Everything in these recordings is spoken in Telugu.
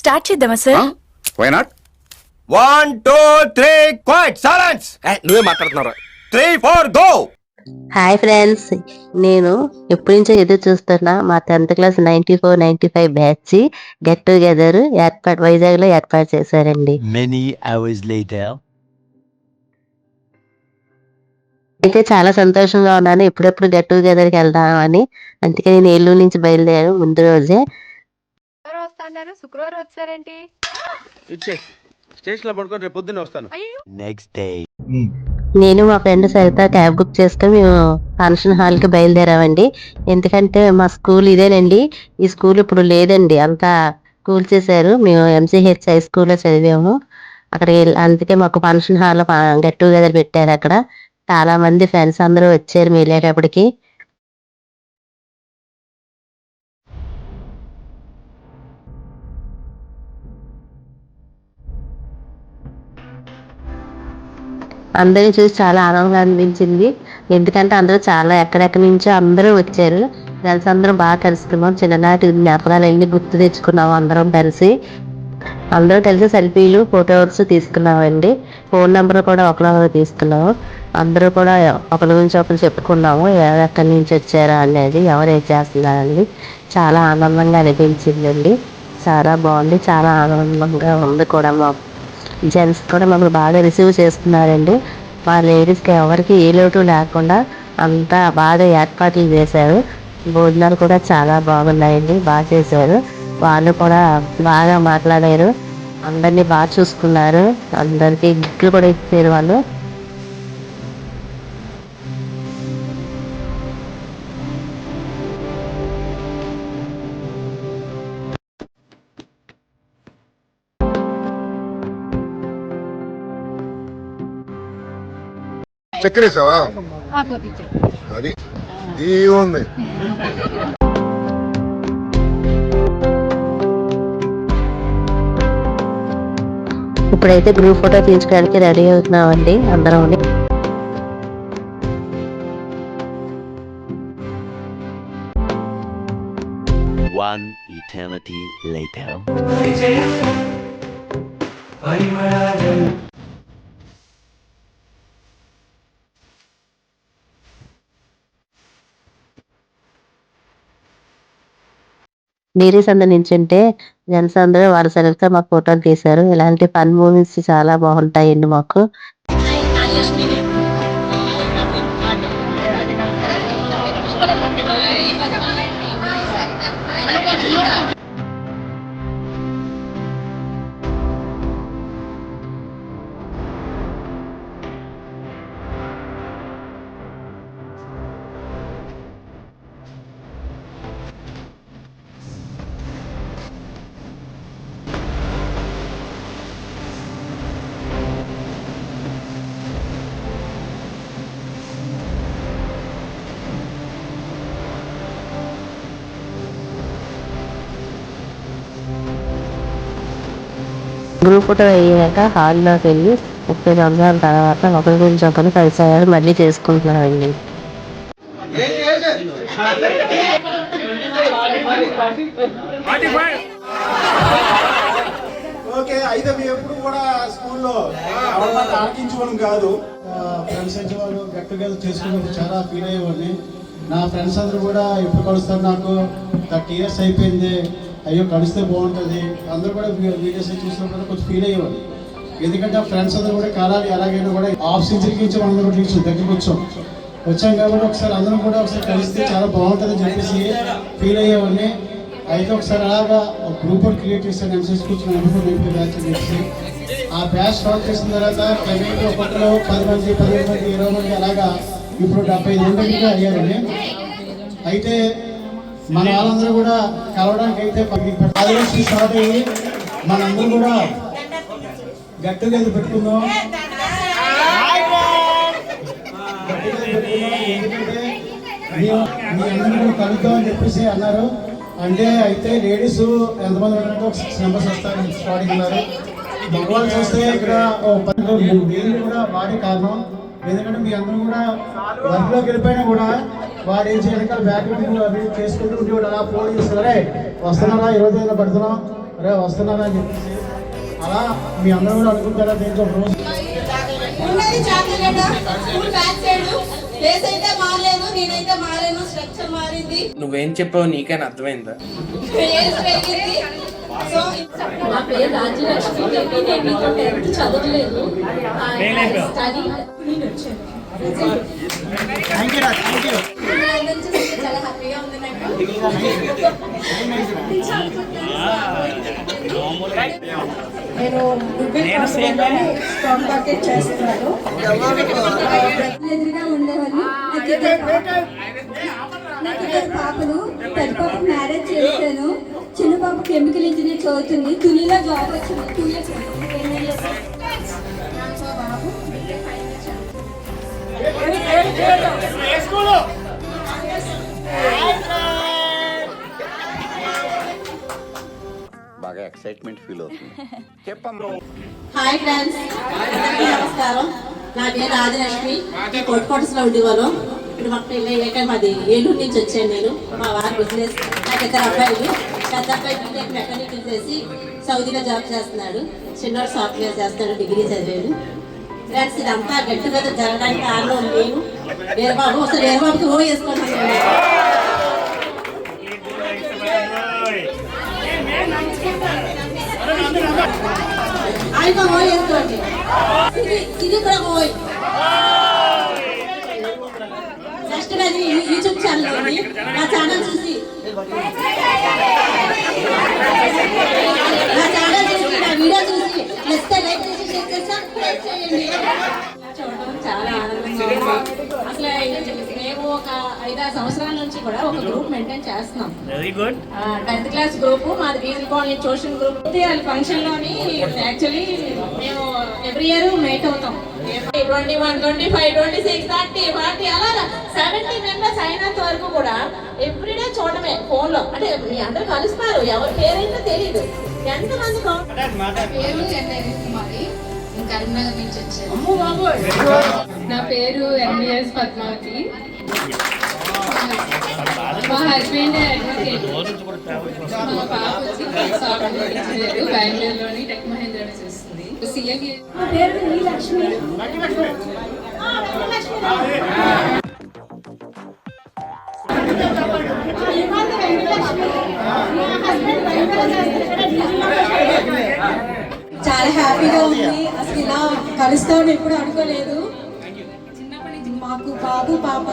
స్టార్ట్ చేద్దామా sir? Why not one two three quiet silence నువ్వే మాట్లాడుతున్నారా. Three four go hi friends నేను ఎప్పటి నుంచో ఎదురు చూస్తున్నా మా tenth class ninety four ninety five batch get together ఏర్పాటు వైజాగ్లో ఏర్పాటు చేశారండి. Many hours later. అయితే చాలా సంతోషంగా ఉన్నాను. ఎప్పుడెప్పుడు గెట్ టుగెదర్కి వెళ్దామని. అందుకే నేను ఏలూరు నుంచి బయలుదేరాను ముందు రోజే. వస్తాన్నారు శుక్రవారం వచ్చారేంటి? ఇచ్చే స్టేషన్లో పడుకొని రేపు పొద్దున్నే వస్తాను. Next day. నేను మా ఫ్రెండ్ సరిత క్యాబ్ బుక్ చేసుకొని మేము ఫంక్షన్ హాల్కి బయలుదేరామండి. ఎందుకంటే మా స్కూల్ ఇదేనండి. ఈ స్కూల్ ఇప్పుడు లేదండి. అంతా కూల్ చేశారు. మేము ఎంసీహెచ్ హై స్కూల్లో చదివాము. అక్కడ అందుకే మాకు ఫంక్షన్ హాల్ గెట్ టుగెదర్ పెట్టారు అక్కడ. చాలా మంది ఫ్రెండ్స్ అందరూ వచ్చారు వెళ్ళేటప్పటికి అందరిని చూసి చాలా ఆనందంగా అనిపించింది. ఎందుకంటే అందరూ చాలా ఎక్కడెక్కడి నుంచో అందరూ వచ్చారు. కలిసి అందరం బాగా కలుసుకున్నాం. చిన్ననాటి జ్ఞాపకాలు అన్ని గుర్తు తెచ్చుకున్నాం అందరం కలిసి. అందరూ కలిసి సెల్ఫీలు ఫోటోస్ తీసుకున్నామండి. ఫోన్ నెంబర్ కూడా ఒకరికొకరు తీసుకున్నాము. అందరూ కూడా ఒకరి గురించి ఒకరు చెప్పుకున్నాము. ఎవరు ఎక్కడి నుంచి వచ్చారా అనేది ఎవరు ఏం చేస్తున్నారని చాలా ఆనందంగా అనిపించిందండి. చాలా బాగుంది. చాలా ఆనందంగా ఉంది కూడా మాకు. జెంట్స్ కూడా మమ్మల్ని బాగా రిసీవ్ చేస్తున్నారండి. మా లేడీస్కి ఎవరికి ఏ లోటు లేకుండా అంతా బాగా ఏర్పాట్లు చేశారు. భోజనాలు కూడా చాలా బాగున్నాయండి బాగా చేశారు. వాళ్ళు కూడా బాగా మాట్లాడారు. అందరినీ బాగా చూసుకున్నారు. అందరికీ గిఫ్ట్లు కూడా ఇచ్చారు వాళ్ళు. చక్కరేసావా అది. ఏముంది? ఇప్పుడైతే గ్రూప్ ఫోటో తీసుకోవడానికి రెడీ అవుతున్నామండి అందరం One eternity later. లేడీస్ అందరు నించుంటే జెంట్స్ అందరూ వాళ్ళ సరిగ్గా మాకు ఫోటోలు తీశారు. ఇలాంటి ఫన్ మూవీస్ చాలా బాగుంటాయండి మాకు. గ్రూప్ ఫోటో అయ్యాక హాల్లోకి వెళ్ళి ముప్పై సంవత్సరాల తర్వాత ఒకరి గురించి ఒకరు కలిసారు మళ్ళీ చేసుకుంటున్నామండి. ఓకే అయితే మేము ఎప్పుడు కూడా స్కూల్లో ఎవరన్నా కాదు. ఫ్రెండ్స్ అయితే వాళ్ళు గెట్ టుగెదర్ చేసుకున్నప్పుడు చాలా ఫీల్ అయ్యేవాడిని. నా ఫ్రెండ్స్ అందరూ కూడా ఎప్పుడు కలుస్తారు నాకు? థర్టీ ఇయర్స్ అయిపోయింది. అయ్యో కలిస్తే బాగుంటుంది. అందరూ కూడా వీడియోస్ చూసినప్పుడు కొంచెం ఫీల్ అయ్యేవాడిని ఎందుకంటే ఆ ఫ్రెండ్స్ అందరూ కూడా కలాలి ఎలాగైనా కూడా హాఫ్ సెంచరీకి ఇచ్చి మనం కూడా రీచ్ దగ్గరికి వచ్చాం. వచ్చాం కాబట్టి ఒకసారి అందరం కూడా ఒకసారి కలిస్తే చాలా బాగుంటుందని చెప్పేసి ఫీల్ అయ్యేవాడిని అయితే ఒకసారి అలాగా ఒక గ్రూప్ క్రియేట్ చేశాను ఎంసెస్ కూర్చొని ఎంపీ బ్యాచ్ అని చెప్పేసి. ఆ బ్యాచ్ స్టార్ట్ చేసిన తర్వాత క్రమేపీ ఒకటిలో పది మంది పదిహేను మంది ఇరవై మంది అలాగా ఇప్పుడు డెబ్బై ఐదు మందికి అయ్యారండి అయితే మన వాళ్ళందరూ కూడా కలవడానికి అయితే ఆదివాసీ స్టార్ట్ అయ్యి మనందరూ కూడా గట్ టుగెదర్ పెట్టుకుందాం. మీ అందరూ కూడా కలుద్దాం అని చెప్పేసి అన్నారు. అంటే అయితే లేడీస్ ఎంతమంది ఉన్నారంటే ఒక సిక్స్ మెంబర్స్ వస్తారు స్టార్టింగ్ ఉన్నారు. మగవాళ్ళు చూస్తే ఇక్కడ ఓ పది నేను కూడా వాడే కారణం. ఎందుకంటే మీ అందరూ కూడా వర్క్లోకి వెళ్ళిపోయినా కూడా వాడు ఏం చేయాలి? బ్యాక్గ్రౌండ్ అవి చేసుకుంటూ ఉండేవాడు. అలా ఫోన్ చేస్తున్నారే వస్తున్నారా ఈ రోజు ఏదైనా పడుతున్నాం అరే వస్తున్నారా అని చెప్పేసి అలా మీ అందరూ కూడా అనుకుంటారా దేంట్లో ఒక రోజు? ఉన్నది చాకలేట. స్కూల్ బ్యాక్ సైడ్ ప్లేస్ అయితే మారలేదు నేనైతే మారాను. స్ట్రక్చర్ మారింది. నువ్వేం చెప్పావు నీకైనా అర్థమైందా? ఏజ్ పెరిగింది. సో నా పేరు రాజ్యలక్ష్మి చెప్పి నేను ఇంకా టెన్త్ చదవలేదు. స్టడీ నేను వచ్చాను. చూసి చాలా హ్యాపీగా ఉంది నేను స్టాక్ మార్కెట్ చేస్తున్నాను ఎదురుగా ఉండేవాళ్ళు నాకు ఇద్దరు పాపలు పెద్ద పాప మ్యారేజ్ చేశాను చిన్న పాప కెమికల్ ఇంజనీర్ చదువుతుంది తునిలో జాబ్ వచ్చింది టూ ఇయర్స్ బాబు బాగా ఎక్సైట్మెంట్ ఫీల్ అవుతుంది. Hi friends. నమస్కారం. నా పేరు రాజలక్ష్మి. కొట్టుకోటస్లో ఉండేవాళ్ళం. ఇప్పుడు మాకు పెళ్ళి అయ్యాక మాది ఏలూరు నుంచి వచ్చాను నేను. మా వారి బిజినెస్ నాకు ఇద్దరు అబ్బాయిలు. పెద్ద అబ్బాయి బీటెక్ మెకానికల్ చేసి సౌదీలో జాబ్ చేస్తున్నాడు. చిన్నోడు సాఫ్ట్వేర్ చేస్తాడు డిగ్రీ చదివాడు. ఫ్రెండ్స్ ఇదంతా గెట్ టుగెదర్ జరగడానికి కారణం నేను వీరబాబు ఒకసారి వీరబాబుకి ఓ వేసుకుంటున్నాను ఆయన ఓ వేసుకోండి. ఇది కూడా ఓయ్ నెక్స్ట్ అది యూట్యూబ్ ఛానల్ ఉంది నా ఛానల్ చూసి. నా ఛానల్ చూసి నా వీడియో చూసి. నచ్చితే లైక్ చూడడం చాలా ఆనందంగా అసలు మేము ఒక ఐదారు సంవత్సరాల నుంచి కూడా ఒక గ్రూప్ మెయింటైన్ చేస్తున్నాం very good tenth class group మాది బీజీ కాలనీ ట్యూషన్ గ్రూప్ వాళ్ళ ఫంక్షన్లోని యాక్చువల్లీ మేము ఎవ్రీ ఇయర్ మేట్ అవుతాం. Twenty one twenty five twenty six thirty forty అలా సెవెంటీ మెంబర్స్ అయినంత వరకు కూడా ఎవ్రీడే చూడమే ఫోన్లో. అంటే మీ అందరూ కలుస్తారు ఎవరి పేరైతే తెలియదు ఎంతమంది పేరు చెన్నై. కరీంనగర్ నుంచి వచ్చాను అమ్మో బాబోయ్. నా పేరు ఎంబీఎస్ పద్మావతి. మా హస్బెండ్ అడ్వకేట్ మా పాప వచ్చి సాఫ్ట్వేర్ ఇంజనీర్ బెంగళూరులోని టెక్ మహేంద్ర చేస్తుంది సీఎంఏ నా పేరు నీ లక్ష్మి చాలా హ్యాపీగా ఉంది అసలు ఇలా కలుస్తామని ఎప్పుడు అనుకోలేదు. చిన్నప్పటి నుంచి మాకు బాబు పాప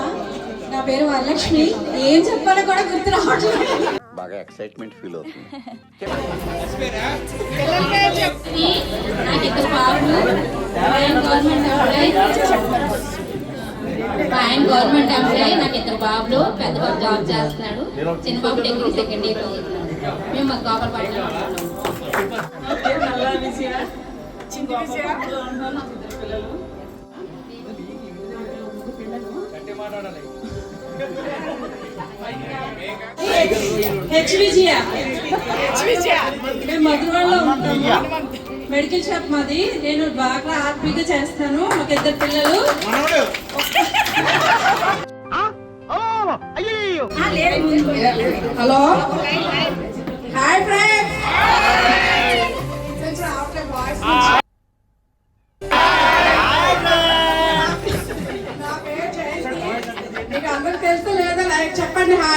నా పేరు వరలక్ష్మి. ఏం చెప్పాలో కూడా గుర్తు రావట్లేదు. బాగా ఎక్సైట్మెంట్ ఫీల్ అవుతుంది. నాకు ఇద్దరు బాబులు ఆయన గవర్నమెంట్ ఎంప్లాయ్ ఆయన గవర్నమెంట్ ఎంప్లాయ్ నాకు ఇద్దరు బాబులు పెద్ద బాబు జాబ్ చేస్తున్నాడు. చిన్న బాబు డిగ్రీ సెకండ్ ఇయర్ మేము మాకు గోపాలపట్నం మేము మధురవాడలో ఉంటాము. మెడికల్ షాప్ మాది. నేను బాగా హ్యాపీగా చేస్తాను. మాకు ఇద్దరు పిల్లలు. హలో. Hi friends.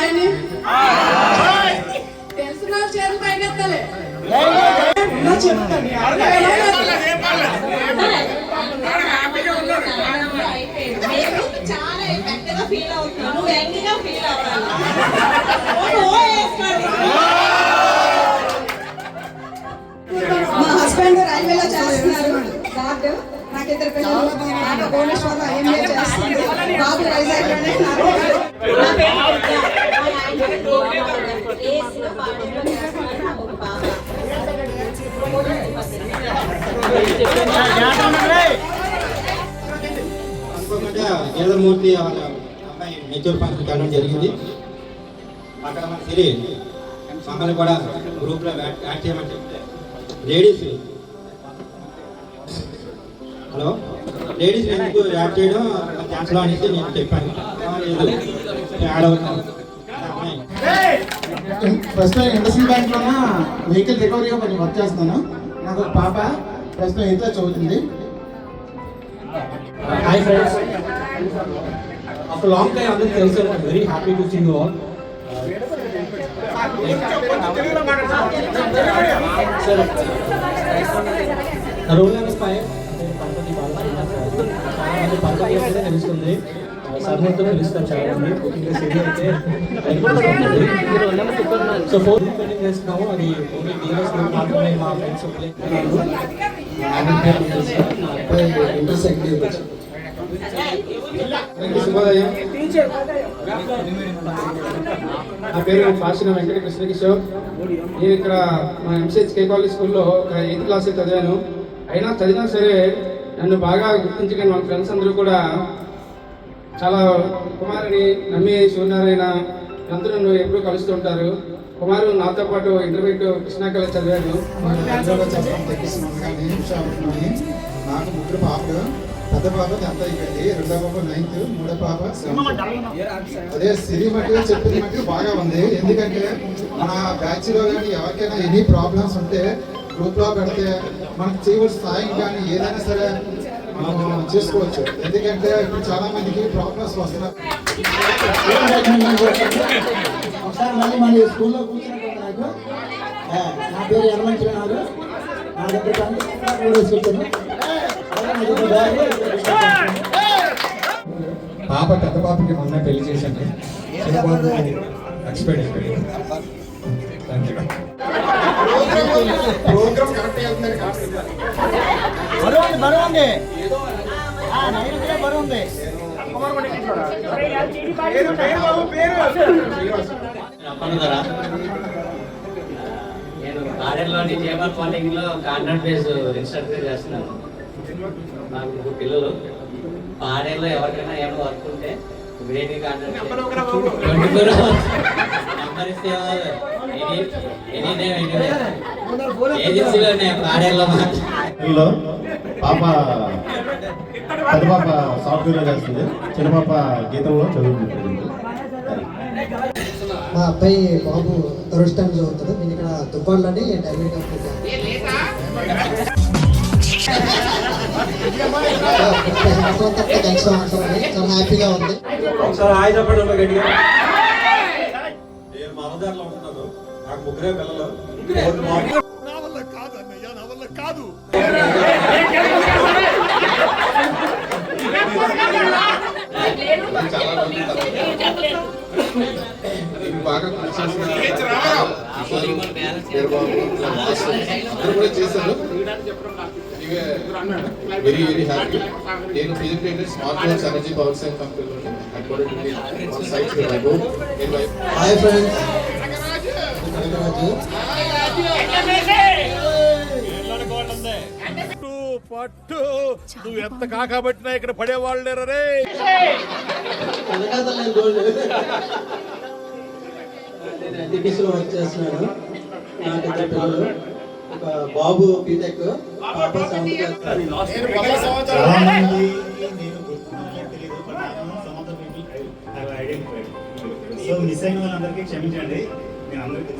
అని తెలిసిన వాళ్ళు చేతులు పైకెత్తాలి. నా చెప్తాను నేను చాలా ఎఫెక్ట్గా ఫీల్ అవుతున్నాను యంగ్గా ఫీల్ అవ్వాలి ఓ వేసుకోండి. మా హస్బెండ్ రైల్వేలో చేస్తున్నారు. గార్డ్ నాకు ఇద్దరు పిల్లలు పాప భువనేశ్వర్లో ఎంఏ చేస్తుంది బాబు వైజాగ్లోనే నా పేరు వాళ్ళ అబ్బాయి మెచ్యూర్ ఫంక్షన్ కావడం జరిగింది. అక్కడ మన సిరి మమ్మల్ని కూడా గ్రూప్లో యాడ్ యాడ్ చేయమని చెప్తే. లేడీస్. హలో? లేడీస్ ఎందుకు యాడ్ చేయడం? క్యాన్సల్ అనేసి నేను చెప్పాను. లేదు. యాడ్ అవుతాను ప్రస్తుతం ఇండస్ట్రియల్ బ్యాంక్లో వెహికల్ రికవరీగా కొంచెం వర్క్ చేస్తున్నాను. నాకు ఒక పాప ప్రస్తుతం ఎయిత్ చదువుతుంది. Hi friends after long time అందరికి తెలుసు very happy to see you all roll number five తెలుస్తుంది. సర్నేతో పిలుస్తారు చాలా మంది సో ఫోర్ పెయింటింగ్ చేస్తున్నాము. అది ఓన్లీ డీలర్స్ మాత్రమే మా ఫ్రెండ్స్ శుభోదయం. నా పేరు పాసిన వెంకట కృష్ణకిషోర్ నేను ఇక్కడ మా ఎంసీహెచ్ కే కాలేజ్ స్కూల్లో ఒక ఎయిత్ క్లాస్ చదివాను. అయినా చదివినా సరే నన్ను బాగా గుర్తించుకుని మా ఫ్రెండ్స్ అందరూ కూడా చాలా కుమారుని నమ్మి సూర్యనారాయణ అందరూ నన్ను ఎప్పుడూ కలుస్తుంటారు కుమారు నాతో పాటు ఇంటర్మీడియట్ కృష్ణా కళ చదివాను నాకు ముగ్గురు పాపలు పెద్ద పాప టెన్త్ అయిపోయింది రెండో పాప నైన్త్ మూడో పాప అదే సిరి మట్టి చెప్పిన మట్టి బాగా ఉంది. ఎందుకంటే మన బ్యాచ్లో కానీ ఎవరికైనా ఎనీ ప్రాబ్లమ్స్ ఉంటే గ్రూప్లో పెడితే మనకు చేయవలసిన సాయం కానీ ఏదైనా సరే మనం చేసుకోవచ్చు. ఎందుకంటే ఇప్పుడు చాలా మందికి ప్రాబ్లమ్స్ వస్తున్నాయి. ఒకసారి మళ్ళీ మళ్ళీ స్కూల్లో కూర్చున్నట్టు నాకు ఆ, నా పేరు యనమంచి నాడు నా దగ్గర పాప పెద్ద పాపకి మొన్న పెళ్ళి చేశాను చిన్న బాబు ఎక్స్పైర్డ్ అయిపోయాడు థ్యాంక్ యూ ప్రోగ్రామ్ కరెక్ట్ వెళ్తున్నారు బరువు బరువు ఉంది బరువు ఉంది అప్పనుదరా నేను కాడెల్లోని జేబర్ కాంట్రాక్ట్ బేస్ ఇన్స్ట్రక్టర్ చేస్తున్నాను నాకు ముగ్గురు పిల్లలు. పాడేలో ఎవరికైనా ఏమైనా వర్క్ ఉంటే ట్వంటీ ఫోర్ నెంబర్ ఇస్తే టైం పాప పెద్ద పాప సాఫ్ట్వేర్ చేస్తుంది. చిన్న పాప గీతంలో చదువుతుంది మా అబ్బాయి బాబు థర్డ్ స్టాండ్ చదువుతాడు నేను ఇక్కడ దుబ్బాడ్లోని డైరీ కంపెనీ చాలా హ్యాపీగా ఉంది. ఒకసారి ముగ్గురే పిల్లలు బాగా కూడా చేశారు. Very very happy. నేను physical smart phones energy power science కంపెనీలో హాయ్ ఫ్రెండ్స్ పట్టు నువ్వు ఎంత కాకబట్టినా ఇక్కడ పడేవాళ్ళు రే? నేను ఎన్టీపీసీలో వర్క్ చేస్తున్నాను నాకు ఇద్దరు పిల్లలు. ఒక బాబు బీటెక్ పాప. సో మిస్ అయిన వాళ్ళందరికీ క్షమించండి. నేను అందరికీ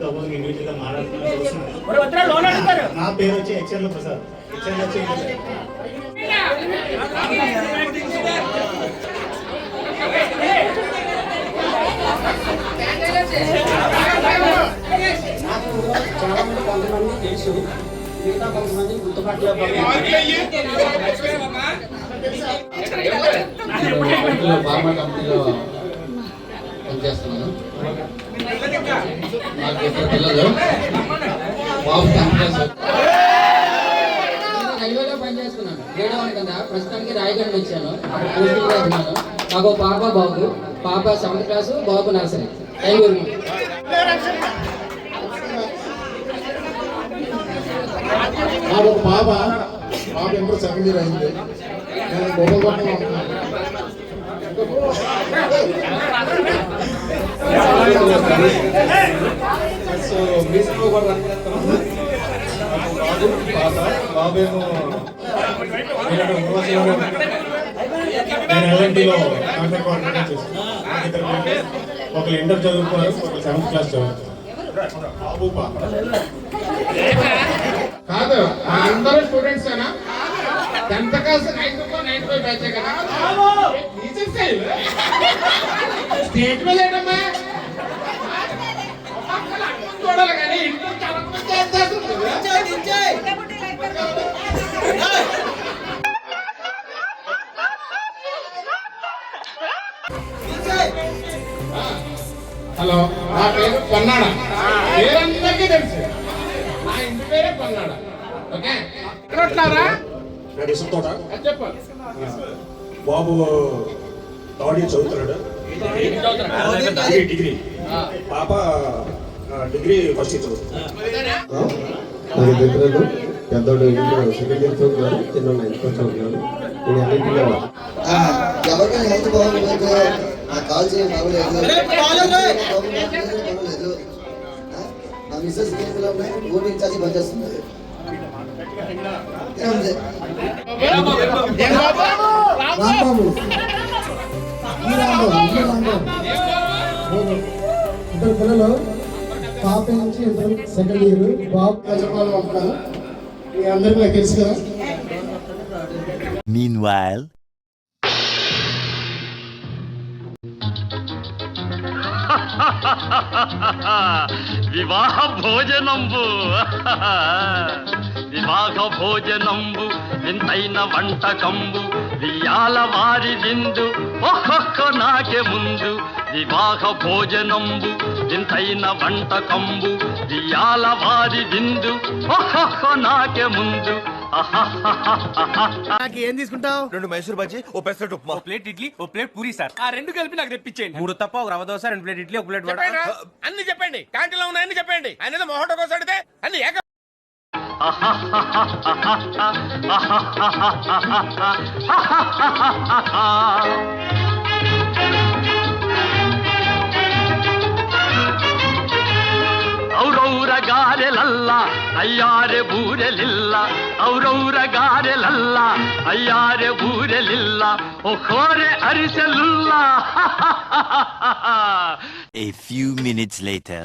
తెలుసుకున్నాను అంత అవ్వదు ఇండివిజువల్గా మాట్లాడుతున్నాను నా పేరు వచ్చి హెచ్ఎల్ ప్రసాద్. హెచ్ఎల్ వచ్చి చాలా మంది కొంతమంది తెలుసు మిగతా కొంతమంది ఫార్మా కంపెనీలో పనిచేస్తున్నాను రైల్వేలో పనిచేస్తున్నాను ఏడవని కదా ప్రస్తుతానికి రాయగఢ్ వచ్చాను ఉన్నాను మాకు పాప బాబు పాప సెవెంత్ క్లాసు బాబు నర్సరీ థ్యాంక్ నాకు పాప పాప ఎప్పుడు సెవెంత్ ఇయర్ అయింది నేను గోపల్పట్నంలో ఉంటున్నాను సో మీసంలో కూడా రన్ చేస్తాను బాబేమో నేను ఎల్ఎన్టీలో కాంట్రాక్ట్ ఒకరు ఇంటర్ చదువుకున్నారు ఒకరు సెవెంత్ క్లాస్ చదువుతున్నారు కాదు అందరూ students tenth class ninth ninth five batch కదా స్టేట్ వెళ్ళాడమ్మా హలో నా పేరు పొన్నాడ. పేరందరికీ తెలుసు. నా ఇంటి పేరే పొన్నాడ. ఓకే? చెప్పాలి. బాబు థర్డ్ ఇయర్ చదువుతున్నాడు. డిగ్రీ. పాప డిగ్రీ ఫస్ట్ ఇయర్ పెద్దోడు సెకండ్ చదువుతున్నాడు చిన్న నైన్త్ క్లాస్ చదువుతున్నాడు. నేను అన్నింటిలో ఎవరికైనా హెల్త్ నా కాల్ చేయం బాగోలేదు బాగోలేదు ఆ? నా మిస్సెస్ ఓటు ఇన్ఛార్జ్ పనిచేస్తుంది? రాంబాబు. ఇద్దరు పిల్లలు పాప నుంచి ఇద్దరు సెకండ్ ఇయర్ బాబు చెప్పాలి అనుకుంటున్నాను మీ అందరికీ నాకు తెలుసు కదా. Meanwhile. వివాహ భోజనంబు వివాహ భోజనంబు వింతైన వంటకంబు వియాల వారి విందు ఒక్కొక్క నాకే ముందు. వివాహ భోజనంబు వింతైన వంటకంబు వియాల వారి విందు ఒక్కొక్క నాకే ముందు. ఏం తీసుకుంటావు రెండు మైసూర్ బజ్జీ ఓ పెసరట్ ఉప్మా ప్లేట్ ఇడ్లీ ఓ ప్లేట్ పూరి సార్ ఆ రెండు కలిపి నాకు తెప్పించేయండి మూడు తప్ప ఒక రవ దోశ రెండు ప్లేట్ ఇడ్లీ ఒక ప్లేట్ వడ అన్ని చెప్పండి క్యాంటీన్లో ఉన్నాయని చెప్పండి ఆయన మొహట కోసం అడితే అన్ని ఏక ಔರೌರ ಗಾರೆಲಲ್ಲ ಅಯ್ಯಾರೆ ಬೂರೆಲಿಲ್ಲ ಔರೌರ ಗಾರೆಲಲ್ಲ ಅಯ್ಯಾರೆ ಬೂರೆಲಿಲ್ಲ ಒಖೋರೆ ಅರಿಸಲಿಲ್ಲ A few minutes later.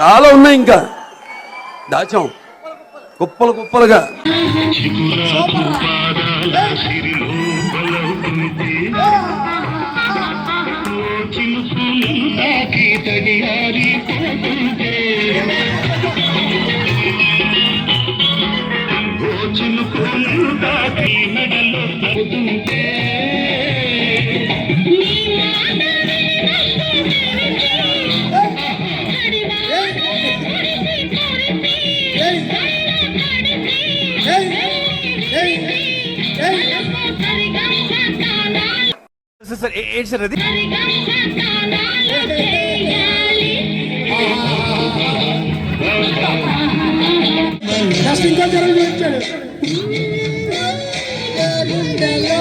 చాలా ఉన్నాయి ఇంకా. దాచాం. కుప్పలు కుప్పలుగా. సార్ ఏంటి సార్ అది? అజయ్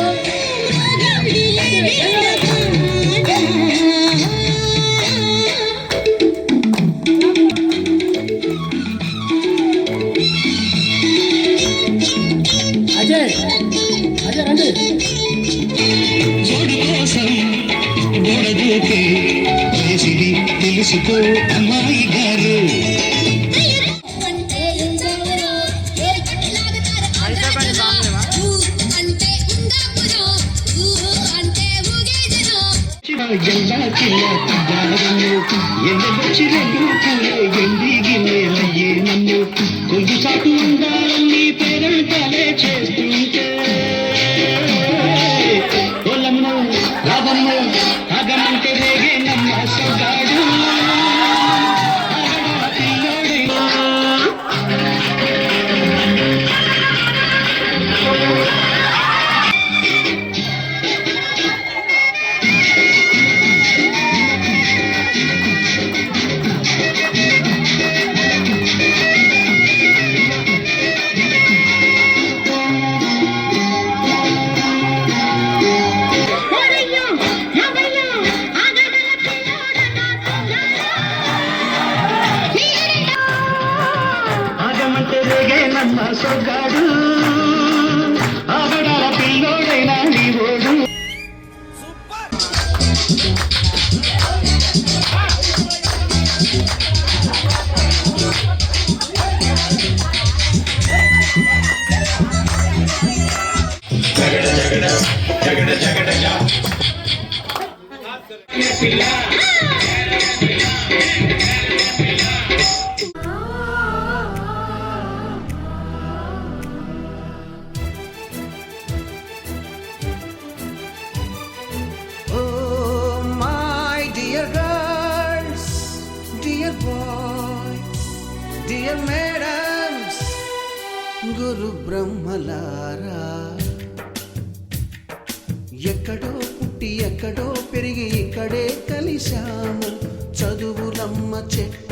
ఎక్కడో పుట్టి ఎక్కడో పెరిగి ఇక్కడే కలిశాము. చదువులమ్మ చెట్టు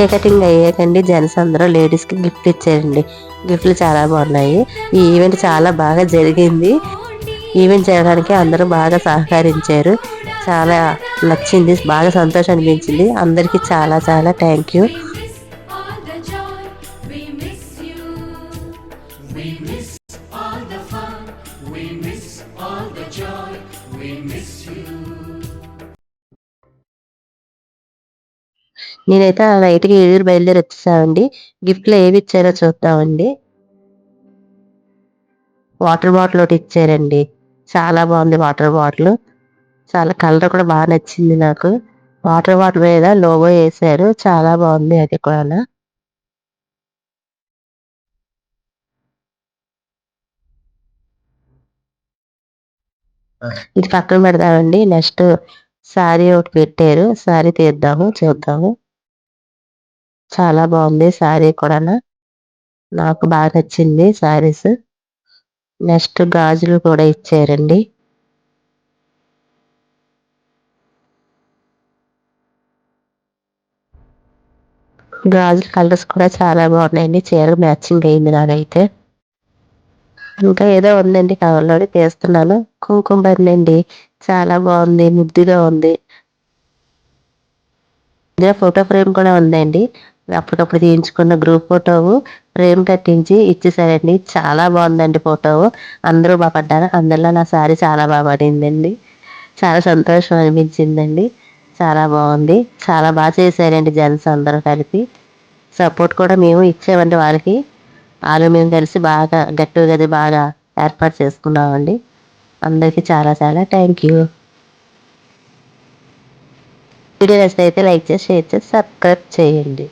కేక్ కటింగ్ అయ్యాకండి. జెంట్స్ అందరూ లేడీస్కి గిఫ్ట్ ఇచ్చారండి. గిఫ్ట్లు చాలా బాగున్నాయి. ఈ ఈవెంట్ చాలా బాగా జరిగింది. ఈవెంట్ చేయడానికి అందరూ బాగా సహకరించారు. చాలా నచ్చింది బాగా సంతోషం అనిపించింది. అందరికీ చాలా చాలా థ్యాంక్ యూ నేనైతే ఆ నైట్కి ఎదురు బయలుదేరి వచ్చేసామండి. గిఫ్ట్లు ఏవి ఇచ్చారో చూద్దామండి. వాటర్ బాటిల్ ఒకటి ఇచ్చారండి. చాలా బాగుంది వాటర్ బాటిల్. చాలా కలర్ కూడా బాగా నచ్చింది నాకు. వాటర్ బాటిల్ మీద లోగో వేశారు. చాలా బాగుంది అది కూడా ఇది పక్కన పెడదామండి. నెక్స్ట్ శారీ ఒకటి పెట్టారు. శారీ తీద్దాము చూద్దాము. చాలా బాగుంది శారీ కూడా నాకు బాగా నచ్చింది శారీస్. నెక్స్ట్ గాజులు కూడా ఇచ్చారండి. గాజుల కలర్స్ కూడా చాలా బాగున్నాయండి. చీర మ్యాచింగ్ అయింది నాకైతే. ఇంకా ఏదో ఉందండి కవర్లోని తీస్తున్నాను. కుంకుమ బండి అండి చాలా బాగుంది. ముద్దుగా ఉంది. ఇదే ఫోటో ఫ్రేమ్ కూడా ఉందండి. అప్పటికప్పుడు తీయించుకున్న గ్రూప్ ఫోటో ఫ్రేమ్ కట్టించి ఇచ్చేసారండి. చాలా బాగుందండి ఫోటో అందరూ బాగా పడ్డారు. అందులో నా సారీ చాలా బాగా పడిందండి. చాలా సంతోషం అనిపించిందండి. చాలా బాగుంది. చాలా బాగా చేశారండి జెంట్స్ అందరూ కలిపి. సపోర్ట్ కూడా మేము ఇచ్చామండి వాళ్ళకి. వాళ్ళు మేము కలిసి బాగా గట్టు గది బాగా ఏర్పాటు చేసుకున్నామండి. అందరికీ చాలా చాలా థ్యాంక్ యూ వీడియో నచ్చితే లైక్ చేసి షేర్ చేసి సబ్స్క్రైబ్ చేయండి.